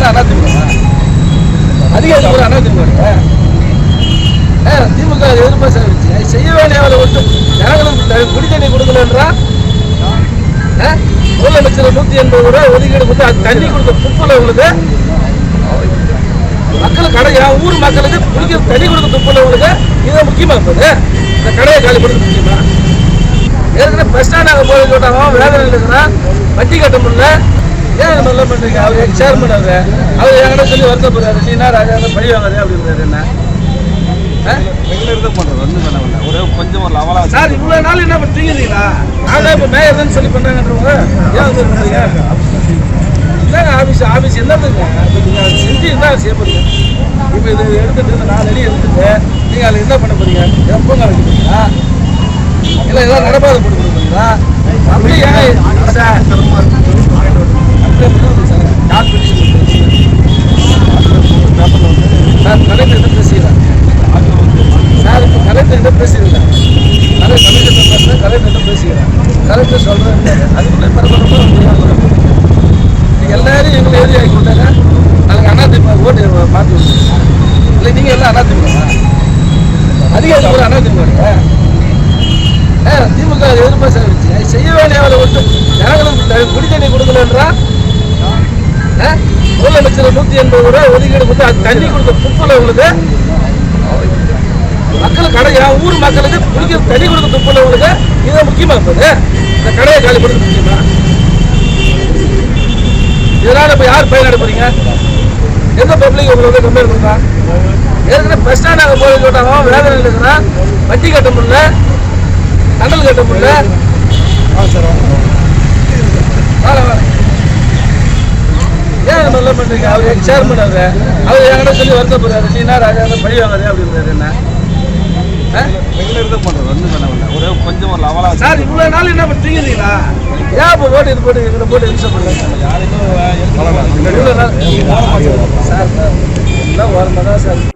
அண்ணா திமுக அதிகாரி ஒரு அண்ணா திமுக திமுக எதிர்ப்பு செலவிச்சு செய்ய வேண்டிய வேலை விட்டு ஜனங்களுக்கு குடி தண்ணி கொடுக்கலன்றா? முதலமைச்சர் நூத்தி எண்பது ரூபாய் ஒதுக்கீடு கொடுத்து அது தண்ணி கொடுத்த துப்புல உங்களுக்கு மக்களுக்கு கடை ஊர் மக்களுக்கு குடிக்க தண்ணி கொடுக்க துப்புல உங்களுக்கு இதுதான் முக்கியமா இருப்பது இந்த கடையை காலி பண்ணுறது முக்கியமா? ஏற்கனவே பஸ் ஸ்டாண்ட் அங்கே போய் சொல்லிட்டாங்க வேதனை இல்லைன்னா வட்டி கட்ட முடியல. ஏன் இது பண்ணுறீங்க அவர் எங்கள் சேர்மன் அவர். அவர் என்கிட்ட சொல்லி வருத்தப்படுறாரு நீனா ராஜா பழி வாங்குறே? அப்படின்றாரு என்ன? ஆ? ரெகுலர் தான் பண்றது ஒன்றும் பண்ண வேண்டாம் ஒரே கொஞ்சம் ஒரு லவலாக சார் இவ்வளோ நாள் என்ன பண்ணுறீங்களா நாங்கள் இப்போ மேயர்னு சொல்லி பண்ணுறாங்கன்றவங்க ஏன்? வந்து பண்ணுறீங்க ஆஃபீஸ் ஆஃபீஸ் என்னதுங்க இப்போ நீங்கள் செஞ்சு என்ன செய்ய போகிறீங்க இப்போ இது எடுத்துகிட்டு இந்த நாலு அடி எடுத்துட்டு நீங்கள் அதில் என்ன பண்ண போகிறீங்க எப்போங்க வைக்க இல்லை எதாவது நடப்பாத போட்டு கொடுக்குறீங்களா அப்படியே ஏன் சார் அப்படியே பண்ணுறது சார் டாக் சார் கலெக்டர் என்ன பேசுகிறேன் சார் இப்போ கலெக்டர் என்ன பேசுகிறேன் கலெக்டர் கலெக்டர் பேசுகிறேன் கலெக்டர் என்ன பேசுகிறேன் கலெக்டர் சொல்கிறேன் அதுக்குள்ளே பரபரப்பாக எல்லாரும் எங்களை ஏரியா ஆக்கி விட்டாங்க அதுக்கு அதிமுக ஓட்டு மாற்றி விட்டுருங்க இல்லை நீங்கள் எல்லாம் அதிமுக அதிகாரி கூட அதிமுக ஏ திமுக எதிர்ப்பா செலவிச்சு செய்ய வேண்டிய வேலை விட்டு ஜனங்களுக்கு குடித்தண்ணி குடி தண்ணி கொடுக்கலன்றா? ஆ? லட்சம் நூற்றி எண்பது ரூபா ஒதுக்கீடு கொடுத்து அது தண்ணி கொடுத்த துப்புல உங்களுக்கு? மக்கள் கடை ஊர் மக்களுக்கு குடிக்கிற தண்ணி கொடுக்க துப்புனவங்களுக்கு இது முக்கியமா இருப்பது? இந்த கடையை காலி பண்ணுறது முக்கியமா? இதனால இப்போ யார் பயனடை போறீங்க? எந்த பப்ளிக் உங்களுக்கு வந்து கம்மியாக ஏற்கனவே பஸ் ஸ்டாண்ட் அங்கே போய் சொல்லிட்டாங்க. வேலை இருக்கிறான் வட்டி கட்ட முடியல. கண்டல் கட்ட முடியல. வார ஏன் இது மாதிரிலாம் பண்ணுறீங்க அவர் சேர்மன் அவர். அவர் என்கிட்ட சொல்லி வருத்தப்படுறாரு. நீனா ராஜா பழி வாங்குறே அப்படின்றாரு என்ன? ரெகுலர் தான் பண்றது ஒன்றும் பண்ண வேண்டாம் ஒரே கொஞ்சம் ஒரு லெவலா சார் இவ்வளோ நாள் என்ன பண்ணுறீங்க தூங்கிருந்தீங்களா ஏன் இப்போ ஓட்டு இது போட்டு இதில் போட்டு யூஸ் பண்ணல இவ்வளோ நாள் சார் சார் எல்லாம் ஓரமாக தான் சார்